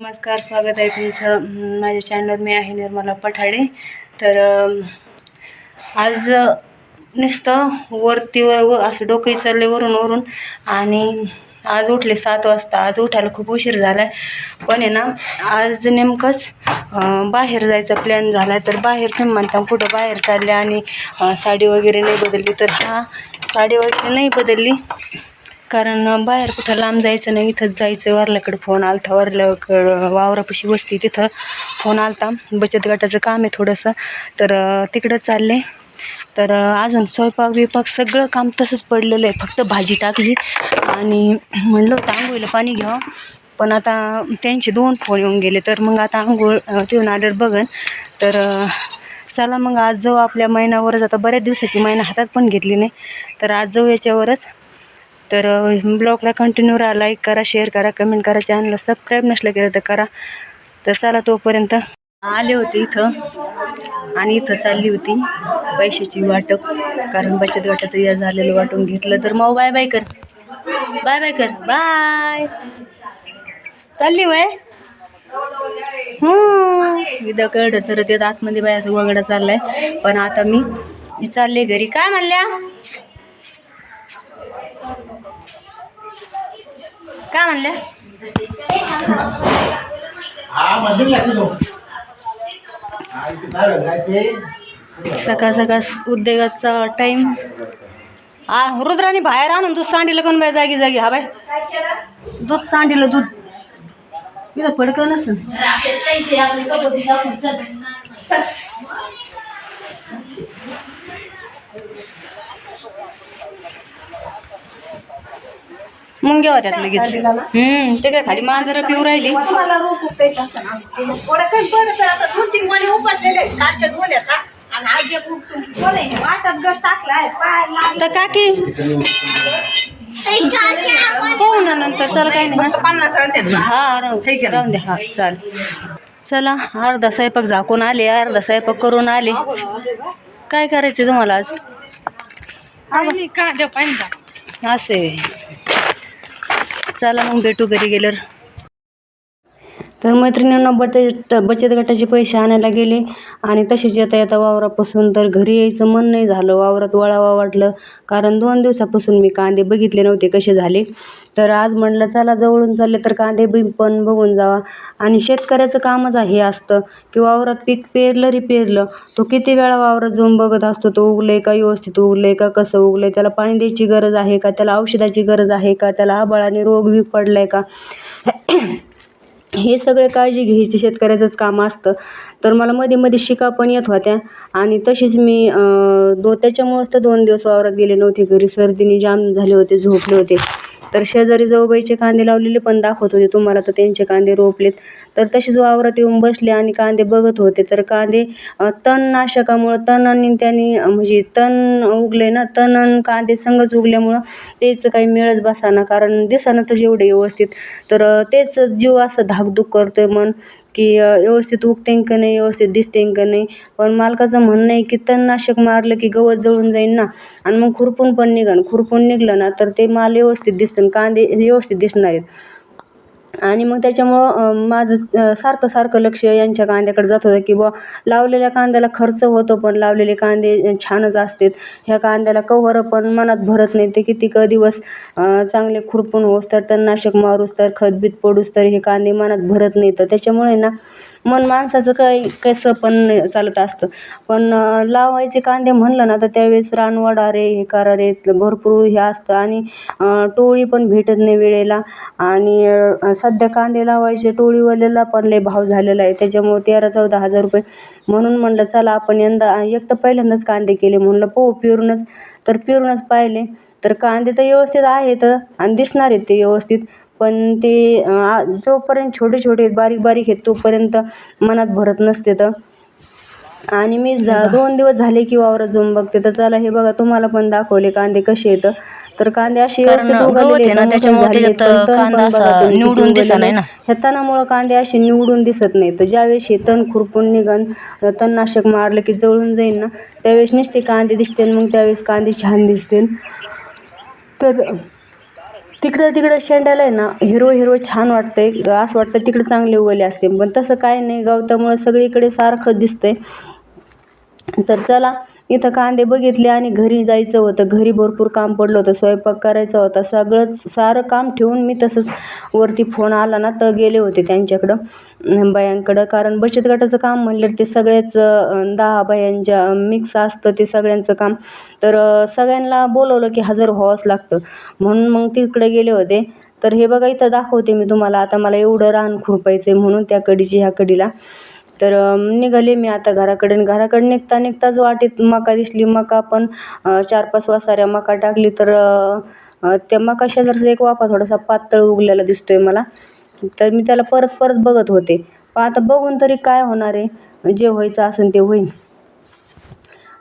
नमस्कार स्वागत आहे तुमचं. माझ्या चॅनलवर मी आहे निर्मला पठाडे. तर आज नुसतं वरती वर व असं डोकं चालले वरून वरून. आणि आज उठले सात वाजता. आज उठायला खूप उशीर झाला आहे पण आहे ना आज नेमकंच बाहेर जायचा प्लॅन झाला आहे तर बाहेर तुम्ही म्हणता कुठं बाहेर चालले आणि साडी वगैरे नाही बदलली. तर हा साडी वगैरे नाही बदलली. कारण बाहेर कुठं लांब जायचं नाही इथंच जायचं. वारल्याकडे फोन आलता. वारल्याकडं वावरापाशी बसती तिथं फोन आलता. बचत गटाचं काम आहे थोडंसं. तर तिकडं चालले. तर अजून स्वयंपाक बिपाक सगळं काम तसंच पडलेलं आहे. फक्त भाजी टाकली. आणि म्हणलं होतं आंघोळीला पाणी घ्यावं. पण आता त्यांचे दोन फोन येऊन गेले. तर मग आता आंघोळ ठेवून आल्यावर बघन. तर चला मग आज जाऊ. आपल्या महिन्यावरच. आता बऱ्याच दिवसाची महिना हातात पण घेतली नाही. तर आज जाऊ याच्यावरच. तर ब्लॉगला कंटिन्यू राहा लाईक करा शेअर करा कमेंट करा चॅनलला सबस्क्राईब नसलं केलं तर करा. तर चला तोपर्यंत. आले होते इथं आणि इथं चालली होती. पैशाची वाटप कारण बचत गटाचं या झालेलं वाटून घेतलं. तर मग बाय बाय कर. बाय बाय कर. बाय चालली वय? इथं कळलं तर ते आतमध्ये बायाचं वगडा चाललाय. पण आता मी चालले घरी. काय म्हणल्या? काय हा म्हणलं हा सकाळ सकाळ उद्योगाचा टाइम आ रुद्राने बाहेर आणून दूध सांडीला कोण बाय जागी जागी. हा बाय दूध सांडीलं दूध. पडकं नसेल. मुंग्या होत्यात लगेच हम्म ते काय खाली मांजरं पिऊ राहिली मला रोप उपटायचं असं ना. थोडं काही पडतं आता दोन तीन गोणी उपटलेले आहेत कालच्या गोण्याचा आणि आज एक उपटून कोण आहे? वाटत गट टाकलाय पाय लागले. तर काकी पाहू ना नंतर चला काही नाही फक्त पन्नास राहते ना. हा राहू ठीक आहे. राहून द्या हा चाल चला अर्धा स्वयंपाक झाकून आले अर्धा स्वयंपाक करून आले काय करायचं तुम्हाला आज असे चला मग भेटू घरी गेल्यावर. तर मैत्रिणींना बचत बचत गटाचे पैसे आणायला गेले आणि तसेच येता येता वावरापासून तर घरी यायचं मन नाही झालं. वावरात वळावा वाटलं. कारण दोन दिवसापासून मी कांदे बघितले नव्हते कसे झाले. तर आज म्हटलं चला जवळून चालले तर कांदे बी पण बघून जावा. आणि शेतकऱ्याचं कामच हे असतं की वावरात पीक पेरलं रे पेरलं तो किती वेळा वावरात जाऊन बघत असतो तो उगलंय का व्यवस्थित उगलंय का कसं उगलंय त्याला पाणी द्यायची गरज आहे का त्याला औषधाची गरज आहे का त्याला आबाळाने रोग बी पडलाय का? हे सगळे काळजी घ्यायची शेतकऱ्याचंच काम असतं. तर मला मध्ये मध्ये शिका पण येत होत्या. आणि तशीच मी दो त्याच्यामुळंच तर दोन दिवस वावरात गेले नव्हते घरी. सर्दीने जाम झाले होते झोपले होते. तर शेजारी जाऊबाईचे कांदे लावलेले पण दाखवत होते तुम्हाला तर त्यांचे कांदे रोपलेत. तर तसेच वावरात येऊन बसले आणि कांदे बघत होते तर कांदे तणनाशकामुळं तणनाशकामुळं तणांनी त्यांनी म्हणजे तण उगले ना तण आणि कांदे संगच उगल्यामुळं तेच काही मिळच बसाना कारण दिसाना तर जेवढे व्यवस्थित. तर तेच जीव असं धाकधूक करतोय मन. की व्यवस्थित उगते का नाही व्यवस्थित दिसते का नाही. पण मालकाचं म्हणणं आहे की तणनाशक मारलं की गवत जळून जाईल ना. आणि मग खुरपून पण निघन. खुरपून निघलं ना तर ते माल व्यवस्थित दिसतं कांदे व्यवस्थित दिसणार आहेत. आणि मग त्याच्यामुळं माझं सारखं सारखं लक्ष यांच्या कांद्याकडे जात होतं की बुवा लावलेल्या कांद्याला खर्च होतो पण लावलेले कांदे छानच असतात. ह्या कांद्याला कव्हरं पण मनात भरत नाही. ते किती क दिवस चांगले खुरपून होस तर तणनाशक मारूस तर खतबीत पडूस तर हे कांदे मनात भरत नाही. तर त्याच्यामुळे ना मन माणसाचं काही कसं पण चालत असतं. पण लावायचे कांदे म्हणलं ना तर त्यावेळेस रानवाडा रे हे करा रे भरपूर हे असतं. आणि टोळी पण भेटत नाही वेळेला. आणि सध्या कांदे लावायचे टोळीवाल्याला पण लय भाव झालेला आहे. त्याच्यामुळे तेरा चौदा हजार रुपये म्हणून म्हणलं चला आपण यंदा एक तर पहिल्यांदाच कांदे केले म्हणलं पोहू पिरूनच तर पिरूनच पाहिले. तर कांदे तर व्यवस्थित आहेत आणि दिसणार आहेत ते व्यवस्थित. पण ते जोपर्यंत छोटे छोटे बारीक बारीक आहेत तोपर्यंत मनात भरत नसते तर. आणि मी झा दोन दिवस झाले की वावरात जाऊन बघते. तर चला हे बघा तुम्हाला पण दाखवले कांदे कसे येतं तर कांदे असे निवडून. ह्या तणामुळं कांदे असे निवडून दिसत नाही तर ज्यावेळेस हे तण खुरपून निघन तणनाशक मारलं की जळून जाईल ना त्यावेळेस नुसते कांदे दिसते मग त्यावेळेस कांदे छान दिसते. तर तिकडं तिकडं शेंड्याला आहे ना हिरवं हिरवं छान वाटतंय असं वाटतं तिकडं चांगले उगवले असते. पण तसं काय नाही गवतामुळं सगळीकडे सारखं दिसतंय. तर चला इथं कांदे बघितले आणि घरी जायचं होतं. घरी भरपूर काम पडलं होतं. स्वयंपाक करायचा होता. सगळंच सारं काम ठेवून मी तसंच वरती फोन आला ना तर गेले होते त्यांच्याकडं बायांकडं. कारण बचत गटाचं काम म्हणलं ते सगळ्याच दहा बायांच्या मिक्स असतं ते सगळ्यांचं काम. तर सगळ्यांना बोलवलं की हजर व्हावंच लागतं. म्हणून मग तिकडे गेले होते. तर हे बघा इथं दाखवते मी तुम्हाला. आता मला एवढं रान खुरपायचं आहे म्हणून त्या कडीची ह्या कडीला तर निघाले मी आता घराकडे. आणि घराकडे निघता निघताच वाटेत मका दिसली. मका पण चार पाच वासाऱ्या मका टाकली तर त्या मका शेजारचा एक वाफा थोडासा पातळ उगलेला दिसतो आहे मला. तर मी त्याला परत परत बघत होते. पण आता बघून तरी काय होणार आहे? जे व्हायचं असेल ते होईल.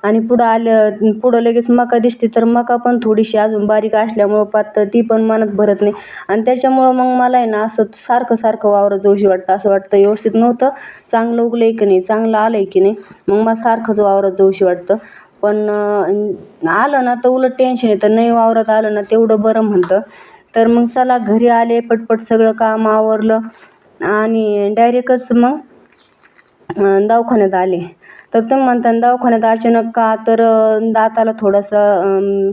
आणि पुढं आलं पुढं लगेच मका दिसते तर मका पण थोडीशी अजून बारीक असल्यामुळं पातळ ती पण मनात भरत नाही. आणि त्याच्यामुळं मग मला आहे ना असं सारखं सारखं वावरत जाऊशी वाटतं. असं वाटतं व्यवस्थित नव्हतं चांगलं उगलं आहे की नाही चांगलं आलं आहे की नाही मग मला सारखंच वावरत जाऊशी वाटतं. पण आलं ना तर उलट टेन्शन येतं. नाही वावरत आलं ना तेवढं बरं म्हणतं. तर मग चला घरी आले पटपट सगळं काम आवरलं आणि डायरेक्टच मग दवाखान्यात आले. तर तुम्ही म्हणतात दवाखान्यात अचानक का तर दाताला थोडंसं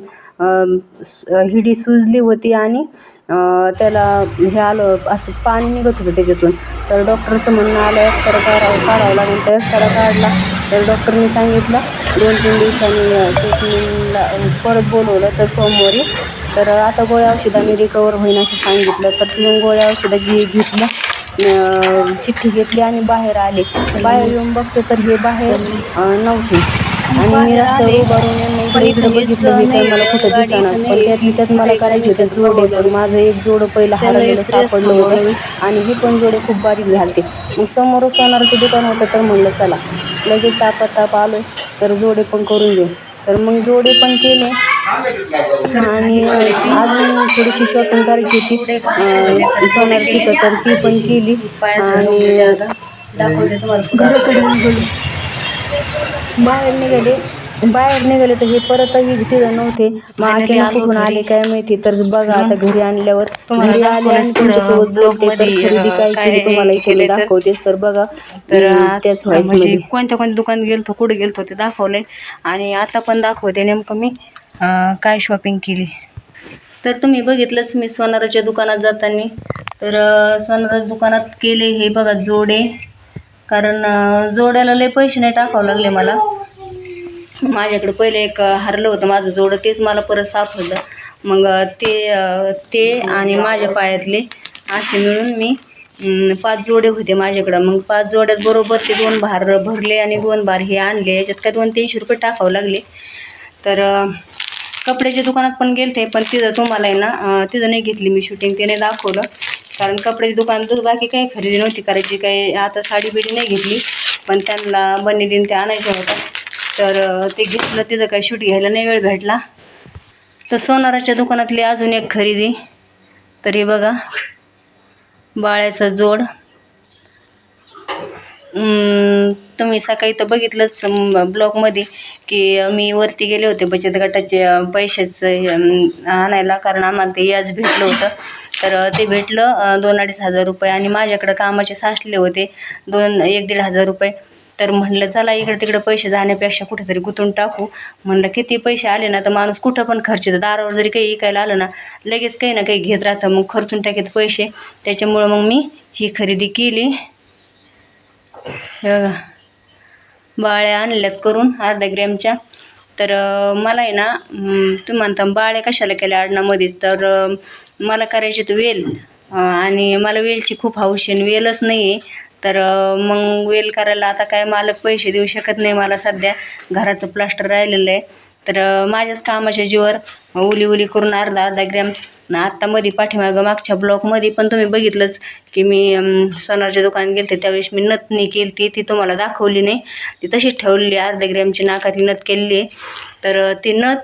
हिडी सुजली होती आणि त्याला हे आलं असं पाणी निघत होतं त्याच्यातून. तर डॉक्टरचं म्हणणं आलं एक्सरा काढावं काढावं लागेल. तर एक्सरा काढला. तर डॉक्टरने सांगितलं दोन तीन दिवसांनी ट्रीटमेंटला परत बोलवलं तर सोमवारी. तर आता गोळ्या औषधाने रिकवर होईन असं सांगितलं. तर तिने गोळ्या औषधाची घेतलं. चिठ्ठी घेतली आणि बाहेर आले. बाहेर येऊन बघते तर हे बाहेर नव्हते. आणि मी रस्त्यावर उभारून यांना इकडे इकडे बघितलं मी तर मला कुठं दिसणार? पण त्यातली त्यात मला करायचे होते जोडे पण माझं एक जोडं पहिलं हरवलेलं सापडलं होतं आणि हे पण जोडे खूप बारीक झालते. मग समोर सोनाराचं दुकान होतं तर म्हणलं चला लगेच तापा ताप आलो तर जोडे पण करून घेऊ. तर मग जोडे पण केले. आणि अजून थोडीशी शॉपिंग करायची होती. सोन्याची तर ती पण केली. आणि घराकडे निघाले बाहेर निघाले. बाहेर निघाले तर हे परतही तिथं नव्हते. मग अचानक कुठून आले काय माहिती? तर बघा आता घरी आणल्यावर घरी आले आणि तुमच्यासोबत बोलते तर खरेदी काय केली तुम्हाला इथे मी दाखवतेच तर बघा. तर त्याच व्हायस म्हणजे कोणत्या कोणत्या दुकानात गेलतो कुठे गेलतो ते दाखवलंय. आणि आता पण दाखवते नेमकं मी. काय शॉपिंग केली? तर तुम्ही बघितलंच मी सोनाराच्या दुकानात जाताना. तर सोनाराच्या दुकानात केले हे बघा जोडे. कारण जोड्याला लय पैसे नाही टाकावं लागले मला. माझ्याकडे पहिले एक हरलं होतं माझं जोडं तेच मला परत सापडलं. मग ते ते आणि माझ्या पायातले असे मिळून मी पाच जोडे होते माझ्याकडं. मग पाच जोड्यात बरोबर ते दोन भार भरले आणि दोन भार हे आणले. याच्यात काय दोन तीनशे रुपये टाकावं लागले. तर कपड्याच्या दुकानात पण गेलते पण तिथं तुम्हाला आहे ना तिथं नाही घेतली मी शूटिंग तिने दाखवलं. कारण कपड्याच्या दुकानात बाकी काही खरेदी नव्हती करायची काही आता साडी बिडी नाही घेतली पण त्यांना बन्नी दिन ते आणायचं होतं. तर ते घेतलं तिथं काही शूट घ्यायला नाही वेळ भेटला. तर सोनाराच्या दुकानातली अजून एक खरेदी. तर हे बघा बाळ्याचा जोड. तुम्ही सकाळी तर बघितलंच ब्लॉकमध्ये ब्लॉगमध्ये की मी वरती गेले होते बचत गटाचे पैशाचं आणायला कारण आम्हाला ते याज भेटलं होतं. तर ते भेटलं दोन अडीच हजार रुपये आणि माझ्याकडं कामाचे साचले होते दोन एक दीड हजार रुपये. तर म्हणलं चला इकडे तिकडे पैसे जाण्यापेक्षा कुठेतरी गुंतून टाकू. म्हणलं किती पैसे आले ना तर माणूस कुठं पण खर्च येतं. दारावर जरी काही इकायला आलं ना लगेच काही ना काही घेत राहतं. मग खर्चून टाकेत पैसे. त्याच्यामुळं मग मी ही खरेदी केली. हे बघा. बाळ्या आणल्यात करून अर्धा ग्रॅमच्या. तर मला आहे ना तुम्ही म्हणता बाळ्या कशाला केल्या आडनामध्येच? तर मला करायचे तर वेल. आणि मला वेलची खूप हौशी आणि वेलच नाही आहे तर मग वेल करायला आता काय मालक पैसे देऊ शकत नाही मला सध्या. घराचं प्लास्टर राहिलेलं आहे. तर माझ्याच कामाच्या जीवर उली उली करून अर्धा अर्धा ग्रॅम आत्ता मध्ये पाठीमागं मागच्या ब्लॉकमध्ये पण तुम्ही बघितलंच की मी सोनारच्या सोनारच्या दुकानात गेलते. त्यावेळेस मी नथनी केली ती ती तुम्हाला दाखवली नाही. ती तशीच ठेवलेली आहे अर्ध्या ग्रॅमची नाकातली नथ केलेली आहे. तर ती नथ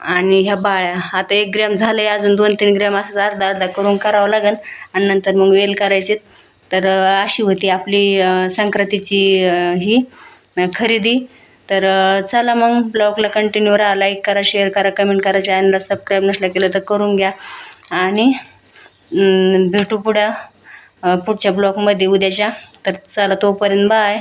आणि ह्या बाळ्या आता एक ग्रॅम झालं आहे अजून दोन तीन ग्रॅम असंच अर्धा अर्धा करून करावं लागेल आणि नंतर मग वेल करायचे. तर अशी होती आपली संक्रांतीची ही खरेदी. तर चला मग ब्लॉगला कंटिन्यू राहा लाईक करा शेअर करा कमेंट करा चॅनलला सबस्क्राईब नसलं केलं तर करून घ्या. आणि भेटू पुढ्या पुढच्या ब्लॉगमध्ये उद्याच्या. तर चला तोपर्यंत बाय